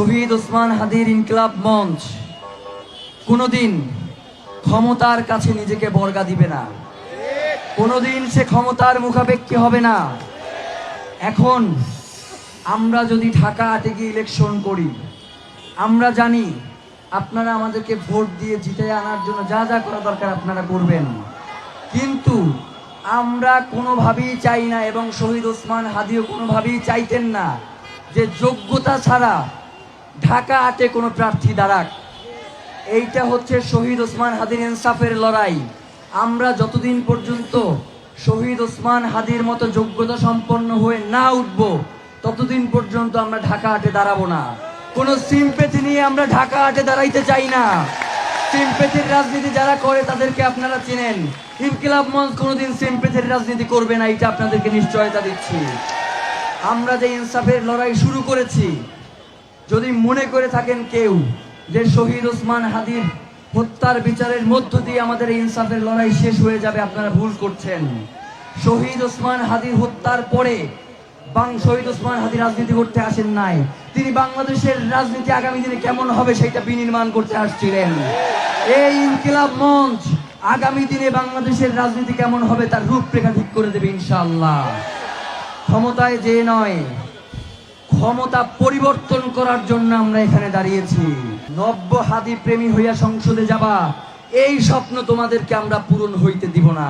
শহীদ ওসমান হাদির ইনকলাব মঞ্চ কোনোদিন ক্ষমতার কাছে নিজেকে বর্গা দিবে না। কোনোদিন সে ক্ষমতার মুখাপেক্ষী হবে না। এখন আমরা যদি ঢাকা গিয়ে ইলেকশন করি, আমরা জানি আপনারা আমাদেরকে ভোট দিয়ে জিতে আনার জন্য যা যা করা দরকার আপনারা করবেন। কিন্তু আমরা কোনোভাবেই চাই না এবং শহীদ ওসমান হাদিও কোনোভাবেই চাইতেন না যে যোগ্যতা ছাড়া ঢাকা আটে কোনো প্রার্থী দাঁড়াক। এইটা হচ্ছে শহীদ ওসমান হাদির ইনসাফের লড়াই। আমরা যতদিন পর্যন্ত শহীদ ওসমান হাদির মতো যোগ্যতা সম্পন্ন হয়ে না উঠব, ততদিন পর্যন্ত আমরা ঢাকা আটে দাঁড়াবো না। কোনো সিম্পেথি নিয়ে আমরা ঢাকা আটে দাঁড়াইতে চাই না। সিম্পেথির রাজনীতি যারা করে তাদেরকে আপনারা চিনেন। ইনকিলাব মঞ্চ কোনোদিন সিম্পেথির রাজনীতি করবে না এটা আপনাদেরকে নিশ্চয়তা দিচ্ছি। আমরা যে ইনসাফের লড়াই শুরু করেছি যদি মনে করে থাকেন কেউ যে শহীদ ওসমান হাদির হত্যার বিচারের মধ্য দিয়ে আমাদের এই ইনসাফের লড়াই শেষ হয়ে যাবে, আপনারা ভুল করছেন। শহীদ ওসমান হাদির হত্যার পরে বাং শহীদ ওসমান হাদি রাজনীতি করতে আসেন নাই। তিনি বাংলাদেশের রাজনীতি আগামী দিনে কেমন হবে সেটা বিনির্মাণ করতে আসছিলেন। এই ইনকিলাব মঞ্চ আগামী দিনে বাংলাদেশের রাজনীতি কেমন হবে তার রূপরেখা ঠিক করে দেবে ইনশাল্লাহ ক্ষমতায় যে নয় ক্ষমতা পরিবর্তন করার জন্য আমরা এখানে দাঁড়িয়েছি। নব্য হাদি প্রেমী হইয়া সংসদে যাবা। এই স্বপ্ন তোমাদেরকে আমরা পূরণ হইতে দিব না।